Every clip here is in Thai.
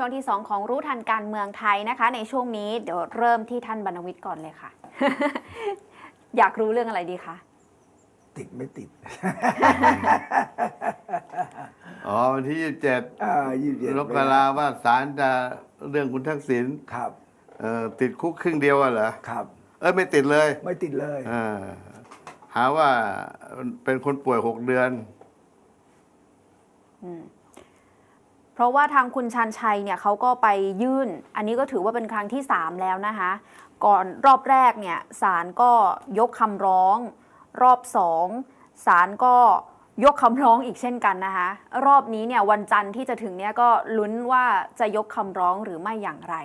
ช่วงที่ 2 ของรู้ทันการเมืองไทยนะคะ ในช่วงนี้เดี๋ยวเริ่มที่ท่านบรรณวิทย์ก่อนเลยค่ะ อยากรู้เรื่องอะไรดีคะติดไม่ติด อ๋อวันที่ยี่สิบเจ็ดอ่ายี่สิบเจ็ดลกราว่าศาลจะเรื่องคุณทักษิณครับเอ่อติดคุกครึ่งเดียวอะเหรอครับ เอ้ยไม่ติดเลยไม่ติดเลยเออหาว่าเป็นคนป่วยหกเดือน เพราะว่าทางคุณชันชัยเนี่ยเขาก็ไปยื่น อันนี้ก็ถือว่าเป็นครั้งที่ 3 แล้วนะคะ ก่อนรอบแรกเนี่ยศาลก็ยกคำร้อง รอบสองศาลก็ยกคำร้องอีกเช่นกันนะคะ รอบนี้เนี่ยวันจันทร์ที่จะถึงเนี่ยก็ลุ้นว่าจะยกคำร้องหรือไม่อย่างไร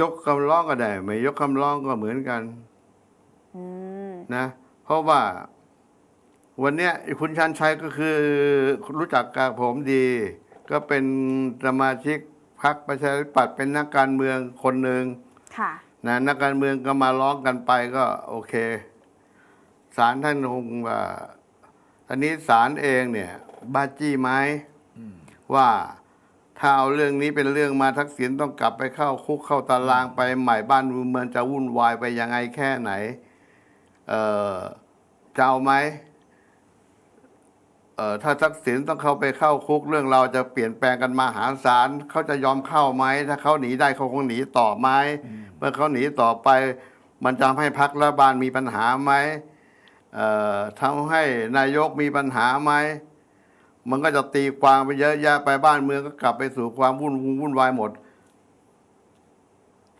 ยกคำร้องก็ได้ไม่ยกคำร้องก็เหมือนกันอืมนะ เพราะว่าวันเนี้ยคุณชันชัยก็คือรู้จักกับผมดี ก็เป็นสมาชิกพรรคประชาธิปัตย์เป็นนักการเมืองคนหนึ่งค่ะนะนักการเมืองก็มาร้องกันไปก็โอเคศาลท่านคงว่าอันนี้ศาลเองเนี่ยบ้าจี้ไหมว่าถ้าเอาเรื่องนี้เป็นเรื่องมาทักษิณต้องกลับไปเข้าคุกเข้าตารางไปใหม่บ้านเมืองจะวุ่นวายไปยังไงแค่ไหน เออจะเอาไหมเออ ถ้าทักษิณต้องเข้าไปเข้าคุกเรื่องเราจะเปลี่ยนแปลงกันมาหาศาลเขาจะยอมเข้าไหมถ้าเขาหนีได้เขาคงหนีต่อไหมเมื่อเขาหนีต่อไป มันจะทำให้พักรัฐบาลมีปัญหาไหมเอ่อทำให้นายกมีปัญหาไหมมันก็จะตีความไปเยอะแยะไปบ้านเมืองก็กลับไปสู่ความวุ่นวุ่นวายหมด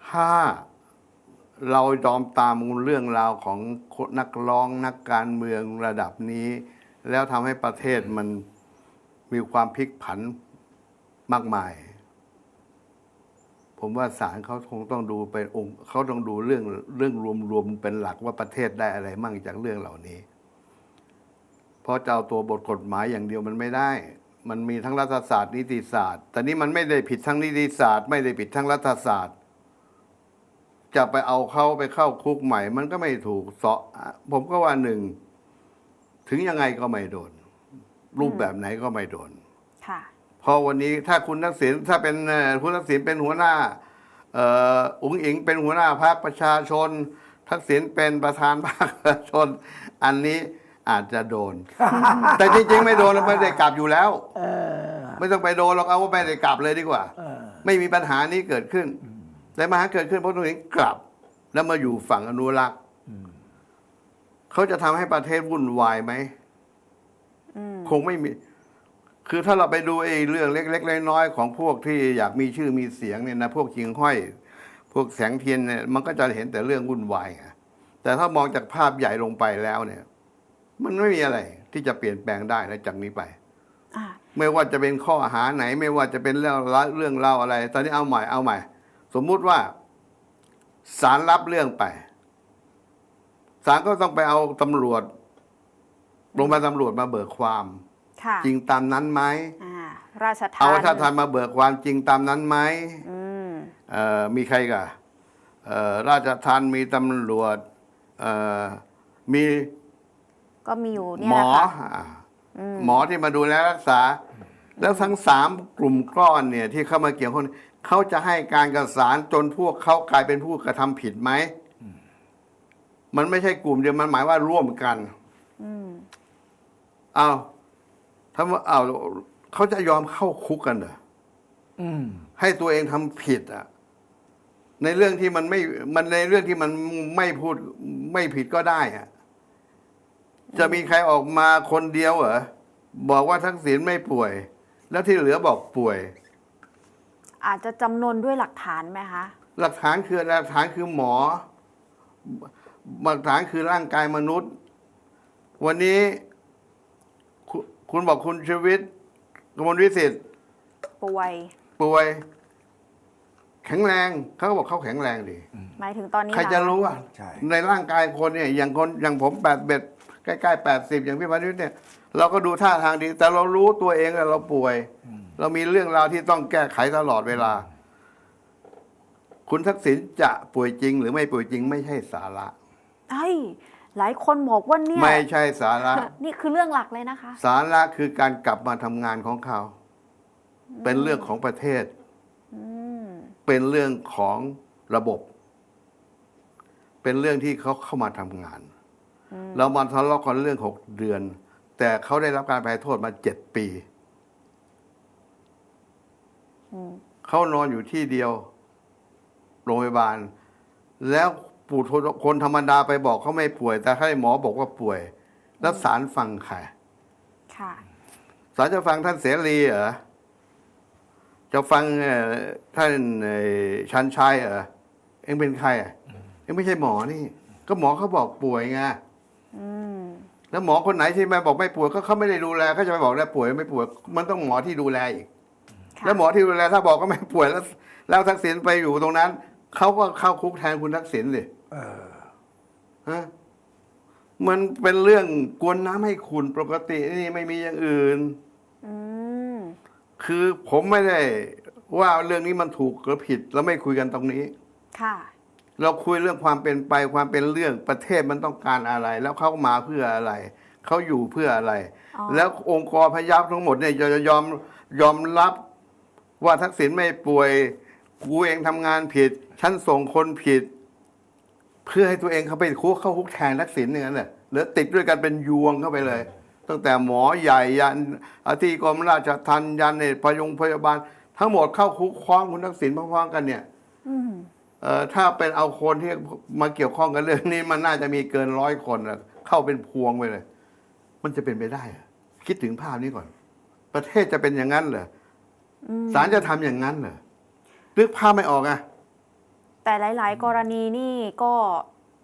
ถ้าเรายอมตามเรื่องราวของนักร้องนักการเมืองระดับนี้ แล้วทำให้ประเทศมันมีความพลิกผันมากมาย ผมว่าศาลเขาคงต้องดูเป็นองค์เขาต้องดูเรื่องเรื่องรวมๆเป็นหลักว่าประเทศได้อะไรมั่งจากเรื่องเหล่านี้ เพราะจะเอาตัวบทกฎหมายอย่างเดียวมันไม่ได้ มันมีทั้งรัฐศาสตร์นิติศาสตร์ แต่นี้มันไม่ได้ผิดทั้งนิติศาสตร์ ไม่ได้ผิดทั้งรัฐศาสตร์ จะไปเอาเขาไปเข้าคุกใหม่ มันก็ไม่ถูกเสาะผมก็ว่าหนึ่ง ถึงยังไงก็ไม่โดน รูปแบบไหนก็ไม่โดนค่ะพอวันนี้ถ้าคุณทักษิณถ้าเป็นเอ่อคุณทักษิณเป็นหัวหน้าเอ่ออุ๋งอิงเป็นหัวหน้าพรรคประชาชน ทักษิณเป็นประธานพรรคประชาชน อันนี้อาจจะโดน แต่จริงๆ ไม่โดนไม่ได้กลับอยู่แล้วเออไม่ต้องไปโดนหรอกเอาว่าไม่ได้กลับเลยดีกว่าเออไม่มีปัญหานี้เกิดขึ้นแต่ปัญหาเกิดขึ้นเพราะตัวเองกลับ แล้วมาอยู่ฝั่งอนุรักษ์ เขาจะทำให้ประเทศวุ่นวายไหมอืมคงไม่มี คือถ้าเราไปดูไอ้เรื่องเล็กๆน้อยๆของพวกที่อยากมีชื่อมีเสียงเนี่ยนะพวกชิงห้อย พวกแสงเทียนเนี่ยมันก็จะเห็นแต่เรื่องวุ่นวายอะแต่ถ้ามองจากภาพใหญ่ลงไปแล้วเนี่ย มันไม่มีอะไรที่จะเปลี่ยนแปลงได้แล้วจากนี้ไปอ่าไม่ว่าจะเป็นข้อหาไหน ไม่ว่าจะเป็นเรื่องละเรื่องเล่าอะไร ตอนนี้เอาใหม่เอาใหม่ สมมุติว่าศาลรับเรื่องไป ศาลก็ต้องไปเอาตำรวจลงมาลตำรวจมาเบิกความค่ะจริงตามนั้นไหมอ่าราชทานเอาถ้าทานมาเบิกความจริงตามนั้นไหมอืมเอ่อมีใครกันเอ่อราชทานมีตำรวจเอ่อมีก็มีอยู่เนี่ยหมอแหละค่ะอ่าหมอที่มาดูแลรักษา แล้วทั้งสามกลุ่มก้อนเนี่ย ที่เข้ามาเกี่ยวข้องเขาจะให้การกับสารจนพวกเขากลายเป็นผู้กระทำผิดไหม มันไม่ใช่กลุ่มเดียวมันหมายว่าร่วมกันอืมเอาถ้าว่าเอาเขาจะยอมเข้าคุกกันเหรออืมให้ตัวเองทำผิดอะ ในเรื่องที่มันไม่มันในเรื่องที่มันไม่พูดไม่ผิดก็ได้อะจะมีใครออกมาคนเดียวเหรอบอกว่าทักษิณไม่ป่วย แล้วที่เหลือบอกป่วย อาจจะจำนวนด้วยหลักฐานไหมคะ หลักฐานคืออะไรหลักฐานคือหมอ หลักฐานคือร่างกายมนุษย์ วันนี้คุคุณบอกคุณชีวิตกมลวิสิทธิ์ป่วย ป่วย แข็งแรงเขาก็บอกเขาแข็งแรงดีหมายถึงตอนนี้ใครเหอจะรู้อะใช่ ในร่างกายคนเนี่ย อย่างคนอย่างผมแปดเบ็ดใกล้ๆแปดสิบอย่างพี่พันธุ์เนี่ย เราก็ดูท่าทางดี แต่เรารู้ตัวเองว่าเราป่วย เรามีเรื่องราวที่ต้องแก้ไขตลอดเวลา คุณทักษิณจะป่วยจริง หรือไม่ป่วยจริงไม่ใช่สาระ เอ้ยหลายคนบอกว่าเนี่ยไม่ใช่สาระ นี่คือเรื่องหลักเลยนะคะ สาระคือการกลับมาทำงานของเขา เป็นเรื่องของประเทศ เป็นเรื่องของระบบ เป็นเรื่องที่เขาเข้ามาทำงาน เรามาทะเลาะกันเรื่องหกเดือน แต่เขาได้รับการแพ้โทษมาเจ็ดปีอืมเขานอนอยู่ที่เดียว โรงพยาบาล แล้ว ปู่ทนคนธรรมดาไปบอกเขาไม่ป่วย แต่ให้หมอบอกว่าป่วย แล้วศาลฟังใครค่ะศาลจะฟังท่านเสรีเหรอจะฟังเอ่อท่านเอ่อชันชัยเหรอเอ็งเป็นใครอะเอ็งไม่ใช่หมอนี่ ก็หมอเขาบอกป่วยไงอืมแล้วหมอคนไหนที่มาบอกไม่ป่วยก็เขาไม่ได้ดูแลเขาจะไปบอกแล้วป่วยไม่ป่วย มันต้องหมอที่ดูแลอีกค่ะแล้วหมอที่ดูแลถ้าบอกก็ไม่ป่วยแล้ว แล้วทักษิณไปอยู่ตรงนั้นเขาก็เข้าคุกแทนคุณทักษิณสิเออ ฮะมันเป็นเรื่องกวนน้ำให้คุณปกตินี่ไม่มีอย่างอื่น อืมคือผมไม่ได้ว่าเรื่องนี้มันถูกหรือผิด แล้วไม่คุยกันตรงนี้ ค่ะ เราคุยเรื่องความเป็นไปความเป็นเรื่องประเทศมันต้องการอะไร แล้วเขามาเพื่ออะไร เขาอยู่เพื่ออะไร อ๋อ แล้วองค์กรพยับทั้งหมดเนี่ยจะยอมยอมรับว่าทักษิณไม่ป่วย กูเองทำงานผิด ฉันส่งคนผิด เพื่อให้ตัวเองเขาไปคุกเข้าคุกแทนทักษิณอย่างนั้นแหละหรือติดด้วยกันเป็นยวงเข้าไปเลย ตั้งแต่หมอใหญ่ยันอธิกรมราชทัณฑ์ยันเนี่ยพยงพยาบาล ทั้งหมดเข้าคุกคล้องคุณทักษิณพร้อมๆกันเนี่ยอืมเอ่อถ้าเป็นเอาคนที่มาเกี่ยวข้องกับเรื่องนี้มันน่าจะมีเกินร้อยคนน่ะเข้าเป็นพวงไปเลย มันจะเป็นไปได้เหรอคิดถึงภาพนี้ก่อน ประเทศจะเป็นอย่างนั้นเหรออืมศาลจะทำอย่างนั้นเหรอนึกภาพไม่ออกอะ แต่หลาย ๆ กรณีนี่ก็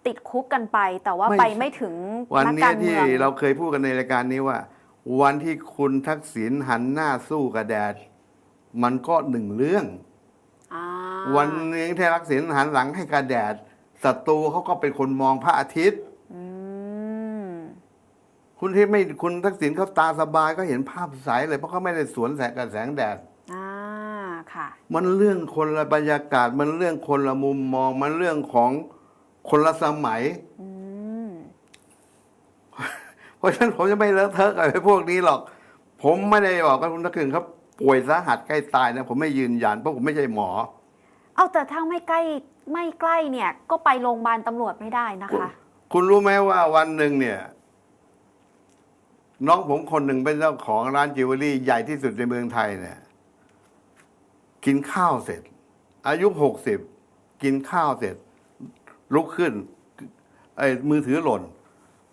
ติดคุกกันไป แต่ว่าไม่ ไปไม่ถึงวันนักนี้การที่เมืองเราเคยพูดกันในรายการนี้ว่า วันที่คุณทักษิณหันหน้าสู้กับแดด มันก็หนึ่งเรื่อง อ่าวันนี้ที่ทักษิณหันหลังให้กับแดดศัตรูเขาก็เป็นคนมองพระอาทิตย์ อืมคุณที่ไม่คุณทักษิณเขาตาสบายก็เห็นภาพใสเลยเพราะเขาไม่ได้สวนแสงกับแสงแดดอ่าค่ะ มันเรื่องคนละบรรยากาศ มันเรื่องคนละมุมมอง มันเรื่องของคนละสมัยอืมเพราะฉะนั้นผมจะไม่เลอะเทอะกับไอ้พวกนี้หรอก ผมไม่ได้บอกกับคุณทักษิณเขาป่วยสาหัสใกล้ตายนะผมไม่ยืนยันเพราะผมไม่ใช่หมอ เอาแต่ถ้าไม่ใกล้ไม่ใกล้เนี่ย ก็ไปโรงพยาบาลตำรวจไม่ได้นะคะ คุณรู้ไหมว่าวันหนึ่งเนี่ยน้องผมคนหนึ่งเป็นเจ้าของร้านจิวเวลรี่ใหญ่ที่สุดในเมืองไทยเนี่ย กินข้าวเสร็จ อายุหกสิบกินข้าวเสร็จ ลุกขึ้น ไอ้มือถือหล่น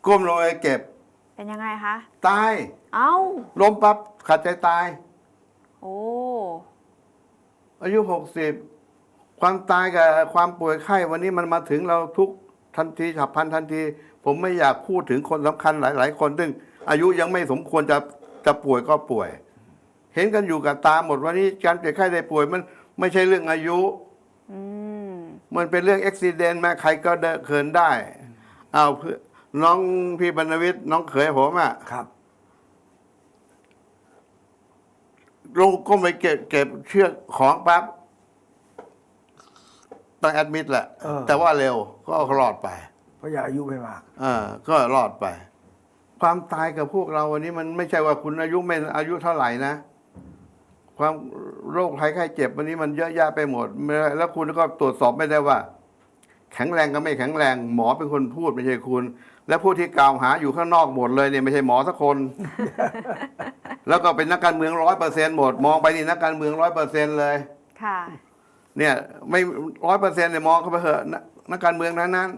ก้มลงไปเก็บ เป็นยังไงคะ ตาย เอ้า ล้มปั๊บขาดใจตาย โอ้ อายุหกสิบความตายกับความป่วยไข้วันนี้มันมาถึงเราทุกทันทีฉับพลันทันที ผมไม่อยากพูดถึงคนสำคัญหลาย ๆ คน ซึ่งอายุยังไม่สมควรจะจะป่วยก็ป่วย เห็นกันอยู่กับตาหมดวันนี้การเจ็บไข้ได้ป่วยมันไม่ใช่เรื่องอายุอืมมันเป็นเรื่องอุบิเหตุมาใครก็เดินเขินได้เอาเพื่อน้องพี่บรรณวิทย์น้องเขยผมอะครับลงก้มไปเก็บเก็บเชือกของปั๊บต้องแอดมิดแหละเออแต่ว่าเร็วก็รอดไป เพราะอย่าอายุไม่มากเออก็รอดไป ความตายกับพวกเราวันนี้มันไม่ใช่ว่าคุณอายุไม่อายุเท่าไหร่นะ ความโรคภัยไข้เจ็บวันนี้มันเยอะแยะไปหมดไม่แล้วคุณก็ตรวจสอบไม่ได้ว่า แข็งแรงก็ไม่แข็งแรง หมอเป็นคนพูดไม่ใช่คุณ และผู้ที่กล่าวหาอยู่ข้างนอกหมดเลยเนี่ยไม่ใช่หมอสักคน แล้วก็เป็นนักการเมืองร้อยเปอร์เซ็นหมด มองไปนี่นักการเมืองร้อยเปอร์เซ็นเลย ค่ะ เนี่ยไม่ร้อยเปอร์เซ็นต์เนี่ยมองเข้าไปเถอะนักนักการเมืองนั้นนั้น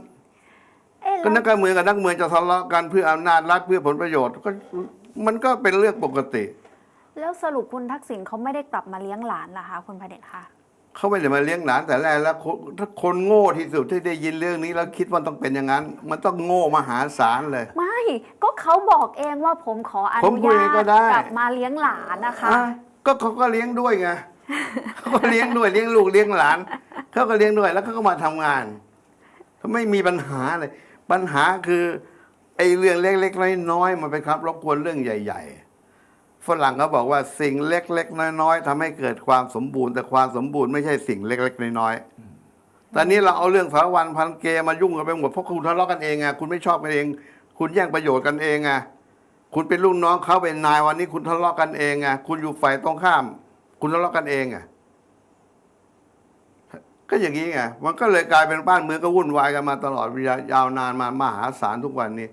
เอ๊ะก็แล้นัวกการเมืองกับนักเมืองจะทะเลาะกันเพื่ออำนาจรัฐเพื่อผลประโยชน์ก็มันก็เป็นเรื่องปกติ แล้วสรุปคุณทักษิณเขาไม่ได้กลับมาเลี้ยงหลานเหรอคะคุณพระเดชค่ะเขาไม่ได้มาเลี้ยงหลานแต่แรกแล้วคนถ้าคนโง่ที่สุดที่ได้ยินเรื่องนี้แล้วคิดว่าต้องเป็นอย่างนั้น มันต้องโง่มหาศาลเลย ไม่ ก็เขาบอกเองว่าผมขออผนุมคุยญาก็ตได้กลับมาเลี้ยงหลานนะคะอะก็เขาก็เลี้ยงด้วยไงเขาก็เลี้ยงด้วยเลี้ยงลูกเลี้ยงหลานเขาก็เลี้ยงด้วยแล้วเขาก็มาทำงานเขาไม่มีปัญหาเลย ปัญหาคือไอ้เรื่องเล็กๆน้อยๆมันเป็นครับรบกวนเรื่องใหญ่ ๆ ฝรั่งเขาบอกว่าสิ่งเล็ก ๆ น้อยๆทำให้เกิดความสมบูรณ์ แต่ความสมบูรณ์ไม่ใช่สิ่งเล็ก ๆ น้อยๆตอนนี้เราเอาเรื่องสารวันพันเกมายุ่งกันไปหมดเพราะคุณทะเลาะกันเองไงคุณไม่ชอบกันเอง คุณแย่งประโยชน์กันเองไงคุณเป็นลูกน้องเขาเป็นนายวันนี้คุณทะเลาะกันเองไงคุณอยู่ฝ่ายตรงข้าม คุณทะเลาะกันเองไงก็อย่างนี้ไงมันก็เลยกลายเป็นบ้านเมืองก็วุ่นวายกันมาตลอดเวลายาวนานมามหาศาลทุกวันนี้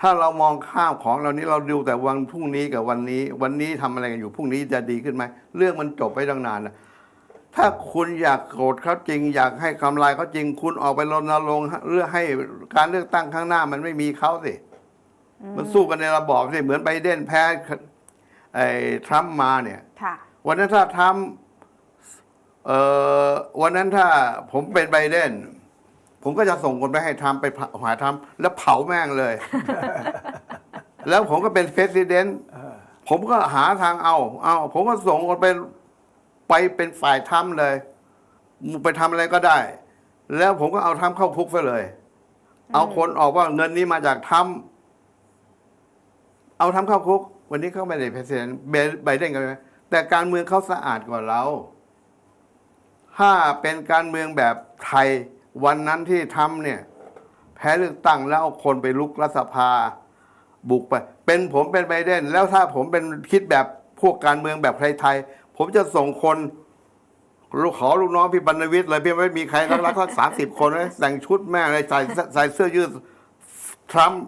ถ้าเรามองข้ามของเรานี้เราดูแต่วันพรุ่งนี้กับวันนี้ วันนี้ทำอะไรกันอยู่พรุ่งนี้จะดีขึ้นไหมเรื่องมันจบไปตั้งนานแล้วถ้าคุณอยากโกรธเขาจริง อยากให้คำลายเขาจริง คุณออกไปรณรงค์เรื่องให้การเลือกตั้งข้างหน้ามันไม่มีเขาสิมันสู้กันในระบอบสิเหมือนไบเดนแพ้ไอ้ทรัมป์มาเนี่ยค่ะวันนั้นถ้าทำเอ่อวันนั้นถ้าผมเป็นไบเดน ผมก็จะส่งคนไปให้ทำไปหาทำแล้วเผาแม่งเลย แล้วผมก็เป็นเพรสิดเนผมก็หาทางเอา เอาผมก็ส่งคนไปไปเป็นฝ่ายทำเลยมึงไปทำอะไรก็ได้ แล้วผมก็เอาทำเข้าคุกซะเลย เอาคนออกว่าเงินนี้มาจากทำเอาทำเข้าคุก วันนี้เขาไม่ได้เพรสิดเนไบเดนกันไหมแต่การเมืองเขาสะอาดกว่าเรา ถ้าเป็นการเมืองแบบไทย วันนั้นที่ทำเนี่ย แพ้เลือกตั้งแล้วเอาคนไปลุกรัฐสภา บุกไป เป็นผมเป็นไบเดนแล้วถ้าผมเป็นคิดแบบพวกการเมืองแบบไทยๆผมจะส่งคนลูกขอลูกน้องพี่บรรณวิทย์เลยพี่ไม่มีใครรักรักสักสามสิบคนเลยแต่งชุดแม่งเลยใส่ใส่เสื้อยืดทรัมป์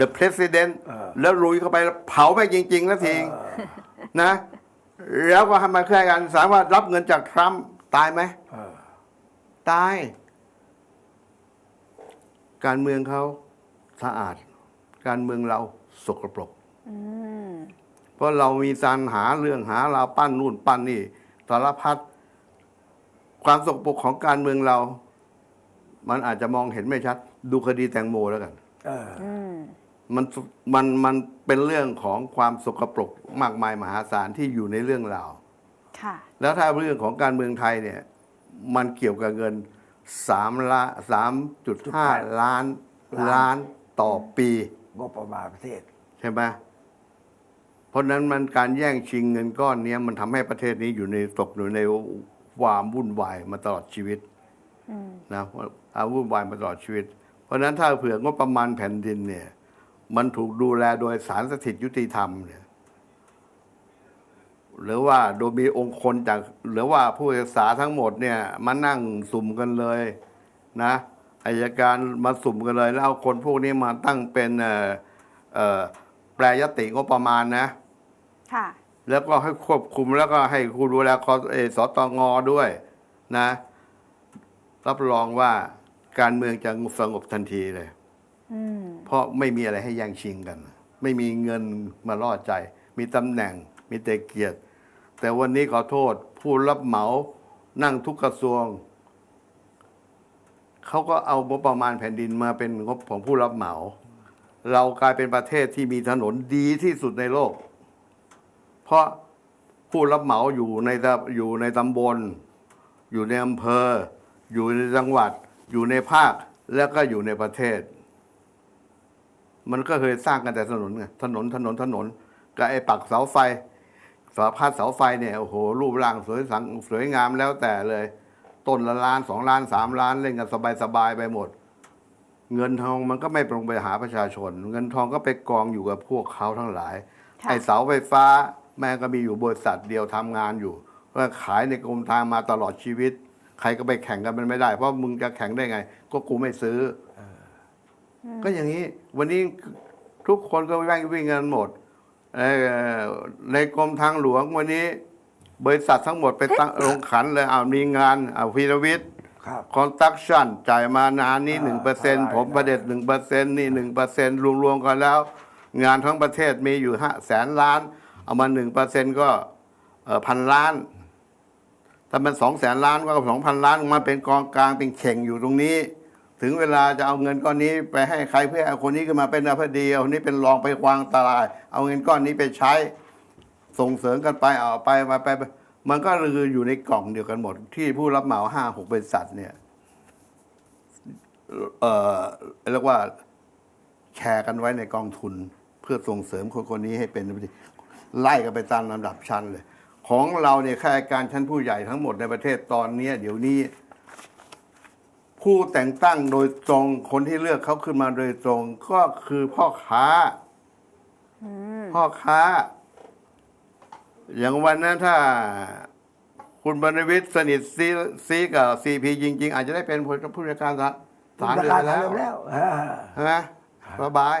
the president เออแล้วลุยเข้าไปเผาไปจริงๆนะทีนะ แล้วก็ให้มาเคลื่อนกันสามารถรับเงินจากทรัมป์ตายไหมเออตาย การเมืองเขาสะอาด การเมืองเราสกปรกอืมเพราะเรามีการหาเรื่องหาเราวปั้นนู่นปั้นนี่สารพัดความสกปรกของการเมืองเรา มันอาจจะมองเห็นไม่ชัด ดูคดีแตงโมแล้วกันเอออืมมันมันมันเป็นเรื่องของความสกปรกมากมายมหาศาลที่อยู่ในเรื่องราวค่ะแล้วถ้าเรื่องของการเมืองไทยเนี่ย มันเกี่ยวกับเงิน สามละสามจุดห้าล้านล้านต่อปี งบประมาณประเทศ ใช่ไหมเพราะฉะนั้นมันการแย่งชิงเงินก้อนเนี้ยมันทำให้ประเทศนี้อยู่ในตกอยู่ในความวุ่นวายมาตลอดชีวิตอืมนะอาวุ่นวายมาตลอดชีวิต เพราะฉะนั้นถ้าเผื่องบประมาณแผ่นดินเนี่ย มันถูกดูแลโดยสารสถิตยุติธรรมเนี่ย หรือว่าโดยมีองค์คนจากหรือว่าผู้ศึกษาทั้งหมดเนี่ยมานั่งสุ่มกันเลยนะอายการมาสุ่มกันเลย แล้วเอาคนพวกนี้มาตั้งเป็นเอ่อเอ่อแปลยติงบประมาณนะค่ะแล้วก็ให้ควบคุมแล้วก็ให้ครูดูแลคอเออสตงด้วยนะ รับรองว่าการเมืองจะสงบทันทีเลยอืมเพราะไม่มีอะไรให้แย่งชิงกัน ไม่มีเงินมาล่อใจ มีตำแหน่ง มีแต่เกียรติ แต่วันนี้ขอโทษผู้รับเหมานั่งทุกกระทรวง เขาก็เอางบประมาณแผ่นดินมาเป็นงบของผู้รับเหมา เรากลายเป็นประเทศที่มีถนนดีที่สุดในโลก เพราะผู้รับเหมาอยู่ในอยู่ในตำบล อยู่ในอำเภอ อยู่ในจังหวัด อยู่ในภาคแล้วก็อยู่ในประเทศ มันก็เคยสร้างกันแต่ถนนไงถนนถนนถนนกับไอ้ปักเสาไฟ สารพัดเสาไฟเนี่ยโอ้โหรูปร่างสวยสังสวยงามแล้วแต่เลย ต้นละล้านสองล้านสามล้านเล่นกันสบายสบายๆไปหมด เงินทองมันก็ไม่ตรงไปหาประชาชน เงินทองก็ไปกองอยู่กับพวกเขาทั้งหลายค่ะไอ้เสาไฟฟ้าแม่งก็มีอยู่บริษัทเดียวทำงานอยู่ว่าขายในกรมทางมาตลอดชีวิต ใครก็ไปแข่งกันมันไม่ได้ เพราะมึงจะแข่งได้ไง ก็กูไม่ซื้ออก็อย่างนี้ วันนี้ทุกคนก็วิ่งวิ่งกันหมดเอ่อ ในกรมทางหลวงวันนี้ บริษัททั้งหมดไปตั้งลงขันเลยเอามีงานเอาพีรวิทย์ครับคอนตักชั่นจ่ายมานานนี้หอ่านึ่งเปอร์เซ็นต์เท่าไหร่ผมประเด็จหนึ่งเปอร์เซ็นต์นี่หนึ่งเปอร์เซ็นต์รวมๆกันแล้ว งานทั้งประเทศมีอยู่ห้าแสนล้าน เอามาหนึ่งเปอร์เซ็นต์ก็พันล้านถ้ามันสองแสนล้านก็สองพันล้านมาเป็นกองกลางเป็นเข่งอยู่ตรงนี้ ถึงเวลาจะเอาเงินก้อนนี้ไปให้ใครเพื่อเอาคนนี้ขึ้นมาเป็นอธิบดีคนนี้เป็นรองไปวางตลาดเอาเงินก้อนนี้ไปใช้ส่งเสริมกันไปเอาไปมาไป มันก็คืออยู่ในกล่องเดียวกันหมด ที่ผู้รับเหมาห้าหกบริษัทเนี่ยเอ่อเรียกว่าแชร์กันไว้ในกองทุน เพื่อส่งเสริมคนคนนี้ให้เป็นไล่กันไปตามลำดับชั้นเลย ของเราเนี่ยข้าราชการชั้นผู้ใหญ่ทั้งหมดในประเทศตอนนี้เดี๋ยวนี้ ผู้แต่งตั้งโดยตรงคนที่เลือกเขาขึ้นมาโดยตรง ก็คือพ่อค้าพ่อค้า อย่างวันนั้นถ้า คุณคุณบรรณวิทย์สนิทซีซีกับซีพีจริง ๆ อาจจะได้เป็นผู้จัดการศาลศาลประอยู่กาศแล้ว แล้วอ่าใช่ไหมสบาย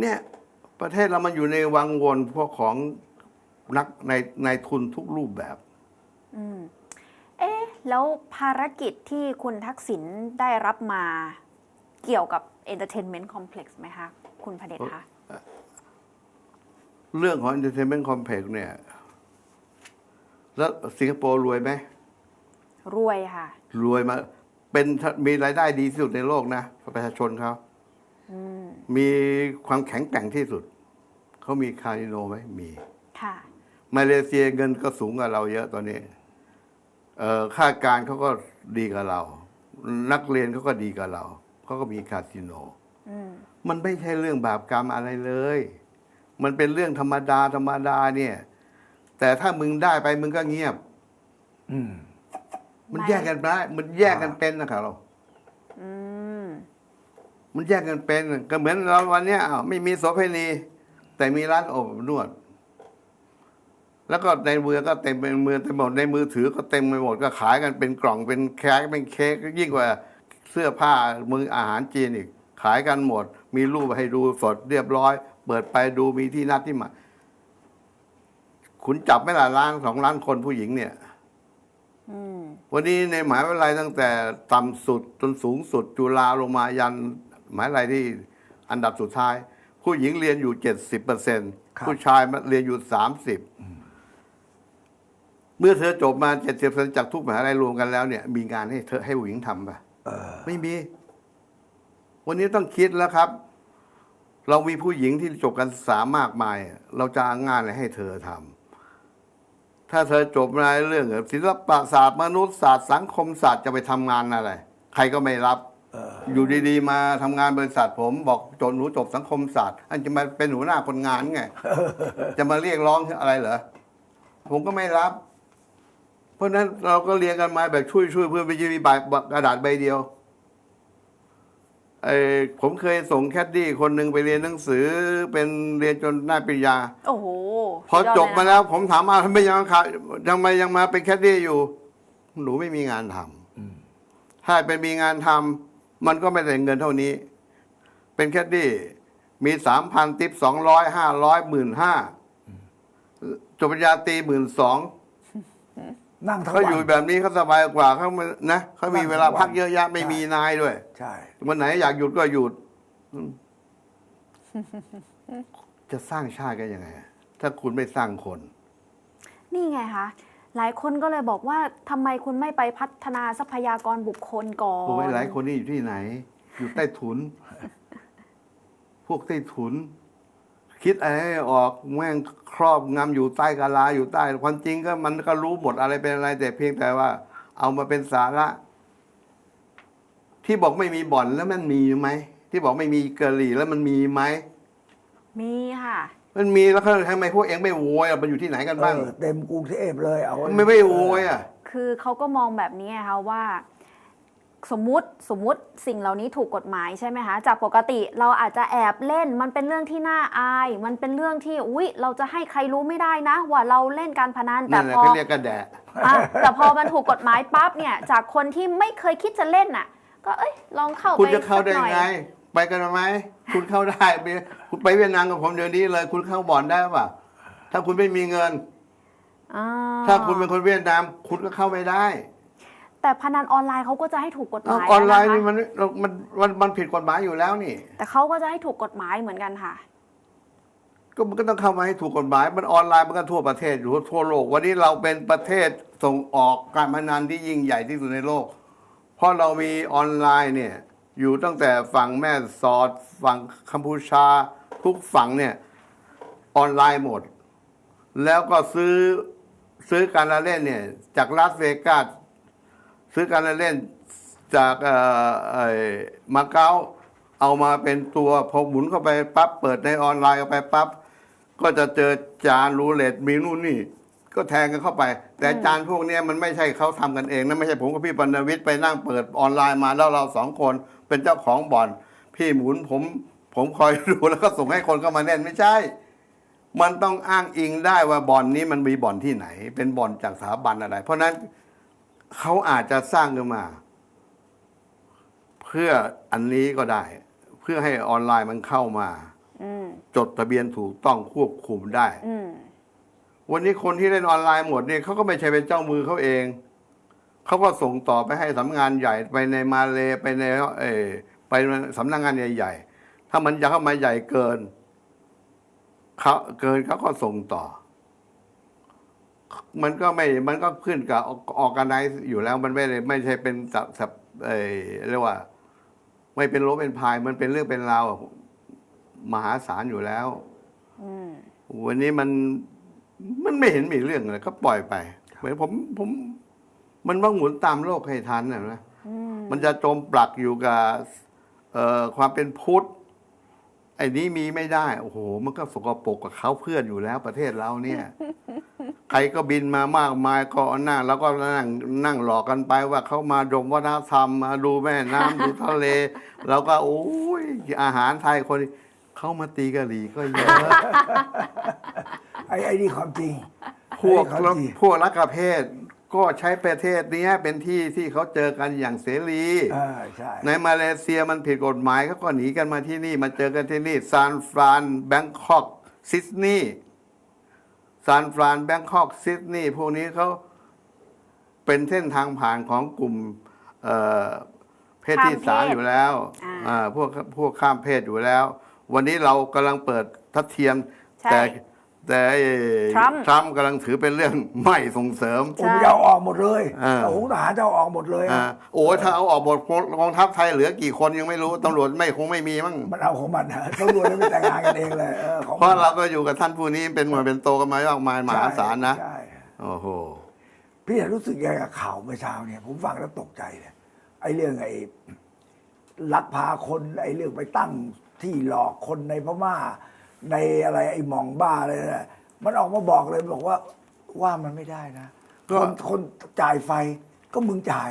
เนี่ย ประเทศเรามันอยู่ในวังวนพวกของนักในในทุนทุกรูปแบบ อืมเอ๊ะ แล้วภารกิจที่คุณทักษิณได้รับมาเกี่ยวกับ Entertainment Complex ไหมคะ คุณพเดชคะเรื่องของ Entertainment Complex เนี่ย แล้วสิงคโปร์รวยไหม รวยค่ะ รวยมา เป็นมีรายได้ดีที่สุดในโลกนะ ประชาชนเขามีความแข็งแกร่งที่สุด เขามีคาสิโนไหมมี ค่ะ มาเลเซียเงินก็สูงกว่าเราเยอะตอนนี้เอ่อ ค่าการเขาก็ดีกับเรา นักเรียนเขาก็ดีกับเราเขาก็มีคาสิโนอืมมันไม่ใช่เรื่องบาปกรรมอะไรเลย มันเป็นเรื่องธรรมดาธรรมดาเนี่ย แต่ถ้ามึงได้ไปมึงก็เงียบอืมมันไม่แยกกันได้มันแยกกันเป็นนะครับเราอืมมันแยกกันเป็น ก็เหมือนเราวันเนี้ยอ้าวไม่มีโสเภณีแต่มีร้านอบนวด แล้วก็ในมือก็เต็มเป็นมือเต็มหมดในมือถือก็เต็มไปหมดก็ขายกันเป็นกล่องเป็นแค้กเป็นเค้กยิ่งกว่าเสื้อผ้ามืออาหารจีนอีก ขายกันหมด มีรูปให้ดูสดเรียบร้อย เปิดไปดูมีที่นัดที่หมายคุณจับไม่ละล้านสองล้านคนผู้หญิงเนี่ยอืมวันนี้ในมหาวิทยาลัยตั้งแต่ต่ำสุดจนสูงสุด จุฬาลงมายันมหาวิทยาลัยที่อันดับสุดท้าย ผู้หญิงเรียนอยู่เจ็ดสิบเปอร์เซ็นผู้ชายเรียนอยู่สามสิบ เมื่อเธอจบมาเจ็ดสิบเปอร์เซ็นจากทุกมหาวิทยาลัยรวมกันแล้วเนี่ย มีงานให้เธอให้ผู้หญิงทำปะเออไม่มี วันนี้ต้องคิดแล้วครับ เรามีผู้หญิงที่จบการศึกษามากมาย เราจะเอางานอะไรให้เธอทำถ้าเธอจบในเรื่องศิลปศาสตร์มนุษยศาสตร์สังคมศาสตร์จะไปทำงานอะไร ใครก็ไม่รับเอออยู่ดีๆ มาทำงานบริษัทผมบอกจนหนูจบสังคมศาสตร์ อันจะมาเป็นหัวหน้าคนงานไง จะมาเรียกร้องอะไรเหรอ ผมก็ไม่รับ เพราะฉะนั้นเราก็เรียนกันมาแบบช่วยช่วยๆเพื่อไปยืมใบกระดาษใบเดียวไอ้ผมเคยส่งแคดดี้คนหนึ่งไปเรียนหนังสือเป็นเรียนจนหน้าปริญญา โอ้โหพอสุดยดจบมาเยนะแล้ว ผมถามว่าทำไมยังขาดทำไมยังมาเป็นแคดดี้อยู่ หนูไม่มีงานทำถ้าเป็นมีงานทำมันก็ไม่ได้เงินเท่านี้ เป็นแคดดี้มีสามพันติปสองร้อยห้าร้อยหมื่นห้าจบปริญญาตรีหมื่นสอง นั่งทั้งเขาวัอยู่นแบบนี้เขาสบายกว่าเขาไม่นะเขามีนั่งเวลาทั้งวันพักเยอะแยะไม่ใช่ มีนายด้วย ใช่ วันไหนอยากหยุดก็หยุดจะสร้างชาติกันยังไงถ้าคุณไม่สร้างคน นี่ไงคะ หลายคนก็เลยบอกว่าทำไมคุณไม่ไปพัฒนาทรัพยากรบุคคลก่อนโอ้ยหลายคนนี่อยู่ที่ไหน อยู่ใต้ถุน พวกใต้ถุน คิดอะไรไม่ออกแม่งครอบงำอยู่ใต้กาลาอยู่ใต้ความจริงก็มันก็รู้หมดอะไรเป็นอะไร แต่เพียงแต่ว่า เอามาเป็นสาระ ที่บอกไม่มีบ่อนแล้วมันมีไหมที่บอกไม่มีกะหรี่แล้วมันมีไหมมีค่ะ มันมีแล้วเขาทำไมพวกเองไม่โวยอะมันอยู่ที่ไหนกันเอบ้างอเต็มกรุงเทพเลยเอามันไม่โวยอะ คือเขาก็มองแบบนี้ไงคะว่า สมมุติสมมุติสิ่งเหล่านี้ถูกกฎหมายใช่ไหมคะจากปกติเราอาจจะแอบเล่น มันเป็นเรื่องที่น่าอาย มันเป็นเรื่องที่อุ๊ย เราจะให้ใครรู้ไม่ได้นะ ว่าเราเล่นการพนันแต่นั่นแหละพอเขาเรียกกระแดะ อะแต่พอมันถูกกฎหมายปั๊บเนี่ยจากคนที่ไม่เคยคิดจะเล่นน่ะ ก็เอ้ยลองเข้าคุณไปจะเข้าได้สักหน่อย ไง ไปกันไหม คุณเข้าได้ไปคุณไปเวียดนามกับผมเดี๋ยวนี้เลย คุณเข้าบ่อนได้ป่ะ ถ้าคุณไม่มีเงิน อ่าถ้าคุณเป็นคนเวียดนาม คุณก็เข้าไม่ได้ แต่พนันออนไลน์เขาก็จะให้ถูกกฎหเอามายออนไลน์แล้วนี่นะคะมันมันมันมันผิดกฎหมายอยู่แล้วนี่ แต่เขาก็จะให้ถูกกฎหมายเหมือนกันค่ะ ก็มันก็ต้องเข้ามาให้ถูกกฎหมาย มันออนไลน์มันก็ทั่วประเทศอยู่ทั่วโลก วันนี้เราเป็นประเทศส่งออกการพนันที่ยิ่งใหญ่ที่สุดในโลก เพราะเรามีออนไลน์เนี่ยอยู่ตั้งแต่ฝั่งแม่สอดฝั่งกัมพูชา ทุกฝั่งเนี่ยออนไลน์หมด แล้วก็ซื้อซื้อการละเล่นเนี่ยจากลาสเวกัส ซื้อการเล่นจากเอ่อเอ่อมาเก๊าเอามาเป็นตัวพอหมุนเข้าไปปั๊บเปิดในออนไลน์เข้าไปปั๊บก็จะเจอจานรูเล็ตมีนู่นนี่ ก็แทงกันเข้าไป แต่จานพวกนี้มันไม่ใช่เขาทำกันเองนะไม่ใช่ผมกับพี่ปนวิทย์ไปนั่งเปิดออนไลน์มาแล้วเราสองคนเป็นเจ้าของบ่อน พี่หมุนผม ผมคอยดูแล้วก็ส่งให้คนเข้ามาเล่นไม่ใช่ มันต้องอ้างอิงได้ว่าบ่อนนี้มันมีบ่อนที่ไหน เป็นบ่อนจากสถาบันอะไร เพราะนั้น เขาอาจจะสร้างขึ้นมา เพื่ออันนี้ก็ได้ เพื่อให้ออนไลน์มันเข้ามาอืมจดทะเบียนถูกต้องควบคุมได้อืมวันนี้คนที่เล่นออนไลน์หมดเนี่ยเขาก็ไม่ใช่เป็นเจ้ามือเขาเองเขาก็ส่งต่อไปให้สำนักงานใหญ่ไปในมาเลไปในเออไปสำนักงานใหญ่ๆถ้ามันจะเข้ามาใหญ่เกินเขาเกินเขาก็ส่งต่อ มันก็ไม่ มันก็ขึ้นกับออกกันไนอยู่แล้ว มันไม่ได้ไม่ใช่เป็นสับสับเออเรียกว่า ไม่เป็นโลเป็นพาย มันเป็นเรื่องเป็นราวมหาศาลอยู่แล้วอืมวันนี้มันมันไม่เห็นมีเรื่องเลยก็ปล่อยไปเหมือนผมผม มันต้องหมุนตามโลกให้ทันนะนะอืมมันจะจมปลักอยู่กับเอ่อความเป็นพุทธ ไอ้นี้มีไม่ได้ โอ้โห มันก็สกปรกกับเขาเพื่อนอยู่แล้วประเทศเราเนี่ย ใครก็บินมามากมายก็นั่งแล้วก็นั่งนั่งหลอกกันไปว่าเขามาดมวัฒนธรรมมาดูแม่น้ำดูทะเล แล้วก็โอ้ยอาหารไทยคนเขามาตีกะหรี่ก็เยอะไอ้ไอ้นี่ความจริงพวกไอ้นี่ความจริงพวกรักเพศ ก็ใช้ประเทศเนี้ยเป็นที่ที่เขาเจอกันอย่างเสรีอ่าใช่ในมาเลเซียมันผิดกฎหมายเขาก็หนีกันมาที่นี่มาเจอกันที่นี่ซานฟรานแบงคอกซิดนีย์ซานฟรานแบงคอกซิดนีย์พวกนี้เขาเป็นเส้นทางผ่านของกลุ่มเอ่อเพศที่สามอยู่แล้วอ่าอ่าพวกพวกข้ามเพศอยู่แล้ว วันนี้เรากำลังเปิดทัดเทียมใช่แต่ แต่ไอ้ทรัมป์ ทรัมป์กำลังถือเป็นเรื่องไม่ส่งเสริมผมจะเอาออกหมดเลยอ่าโอ้โหทหารจะเอาออกหมดเลยอ่าอะโอ้ยถ้าเอาออกหมดกองทัพไทยเหลือกี่คนยังไม่รู้ตำรวจไม่คงไม่มีมั้งมันเอาของมันนะตำรวจไม่แต่งงานกันเองเลยเออของเพราะเราก็อยู่กับท่านผู้นี้เป็นหมวดเป็นโตกันมามากมายมหาศาลนะใช่โอ้โหพี่รู้สึกยังไงกับข่าวเมื่อเช้าเนี่ย ผมฟังแล้วตกใจเลยไอ้เรื่องไอ้ลักพาคนไอ้เรื่องไปตั้งที่หลอกคนในพม่า ในอะไรไอ้หมองบ้าอะไรนะมันออกมาบอกเลยบอกว่าว่ามันไม่ได้นะก็คนคนจ่ายไฟก็มึงจ่าย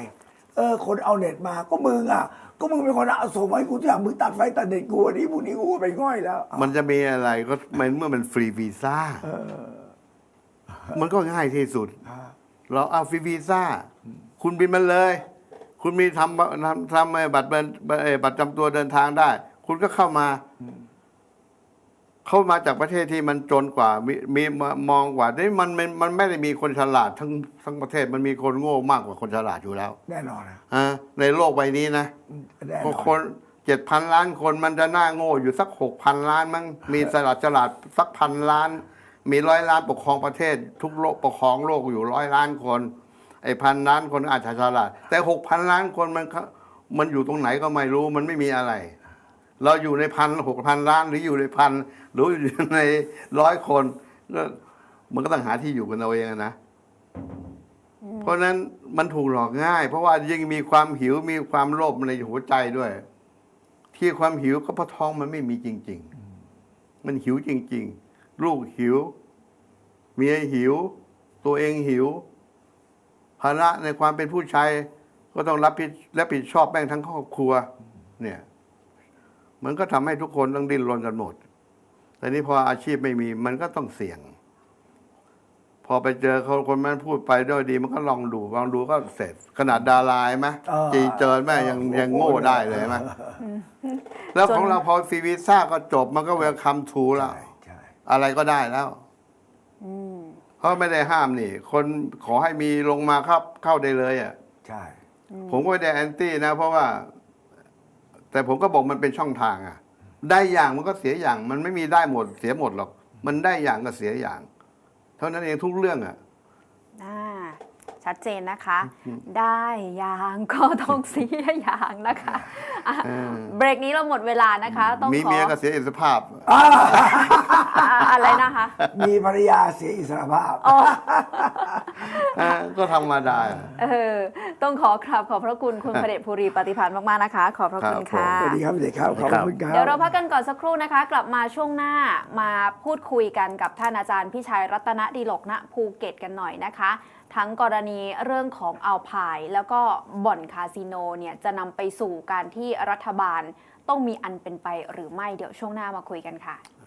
เออ คนเอาเน็ตมาก็มึงอะ ก็มึงเป็นคนเอาส่งมาให้กูจ่ายมึงตัดไฟตัดเน็ตกูอันนี้พวกนี้กูก็ไปง่อยแล้วมันจะมีอะไรก็มันเมื่อมันฟรีวีซ่ามันก็ง่ายที่สุด เราเอาฟรีวีซ่า คุณบินมาเลย คุณมีทำทำทำไอ้บัตรเบินเอ่อบัตรจำตัวเดินทางได้ คุณก็เข้ามา เข้ามาจากประเทศที่มันจนกว่ามีมีมองกว่านี่มันมันมันไม่ได้มีคนฉลาดทั้งทั้งประเทศมันมีคนโง่มากกว่าคนฉลาดอยู่แล้วแน่นอนนะอ่าในโลกใบนี้นะแน่นก็อน คนเจ็ดพันล้านคนมันจะน่าโง่อยู่สักหกพันล้านมั้งมีฉลาดฉลาดสักพันล้าน มีร้อยล้านปกครองประเทศ ทุกโลกปกครองโลกอยู่ร้อยล้านคน ไอ้พันล้านคนอาจจะฉลาด แต่หกพันล้านคนมันก็มันอยู่ตรงไหนก็ไม่รู้มันไม่มีอะไร เราอยู่ในพันหกพันล้านหรืออยู่ในพันหรืออยู่ในร้อยคนก็มันก็ต้องหาที่อยู่กันเอาเองอะนะเพราะฉะนั้นมันถูกหลอกง่าย เพราะว่ายิ่งมีความหิวมีความโลภในหัวใจด้วย ที่ความหิวก็เพราะท้องมันไม่มีจริง ๆ มันหิวจริง ๆ ลูกหิว เมียหิว ตัวเองหิวภาระในความเป็นผู้ชายก็ต้องรับผิดรับผิดชอบแบ่งทั้งครอบครัว เนี่ย มันก็ทำให้ทุกคนต้องดิ้นรนกันหมด แต่นี่พออาชีพไม่มีมันก็ต้องเสี่ยง พอไปเจอคนคนนั้นพูดไปด้วยดี มันก็ลองดูลองดูก็เสร็จ ขนาดดาราไหมเออจีเจิญแม่ยังเออยังโง่ได้เลยไหมแล้วของเราพอฟรีวีซ่าก็จบมันก็เวลคัมทูแล้วใช่ใช่อะไรก็ได้แล้วอืมเพราะไม่ได้ห้ามนี่ คนขอให้มีลงมาครับเข้าได้เลยอะใช่ ผมก็ไม่ได้แอนตี้นะ เพราะว่า แต่ผมก็บอกมันเป็นช่องทางอะ ได้อย่างมันก็เสียอย่าง มันไม่มีได้หมดเสียหมดหรอก มันได้อย่างก็เสียอย่าง เท่านั้นเองทุกเรื่องอะอ่า ชัดเจนนะคะ ได้ยางก็ต้องเสียยางนะคะอะเออเบรกนี้เราหมดเวลานะคะ ต้องมีขอเมียก็เสียอิสรภาพ อ่าอะไรนะคะมีภรรยาเสียอิสรภาพ อ๋อ อ่าก็ธรรมดา เออต้องขอกราบขอบพระคุณคุณพระเดชภูริปฏิพันธ์มากๆนะคะ ขอบพระคุณครับค่ะผมสวัสดีครับเด็กครับขอบคุณครับ เดี๋ยวเราพักกันก่อนสักครู่นะคะ กลับมาช่วงหน้ามาพูดคุยกันกับท่านอาจารย์พิชัยรัตนดีหลกณภูเก็ตกันหน่อยนะคะ ทั้งกรณีเรื่องของอัลพายแล้วก็บ่อนคาสิโนเนี่ยจะนำไปสู่การที่รัฐบาลต้องมีอันเป็นไปหรือไม่เดี๋ยวช่วงหน้ามาคุยกันค่ะ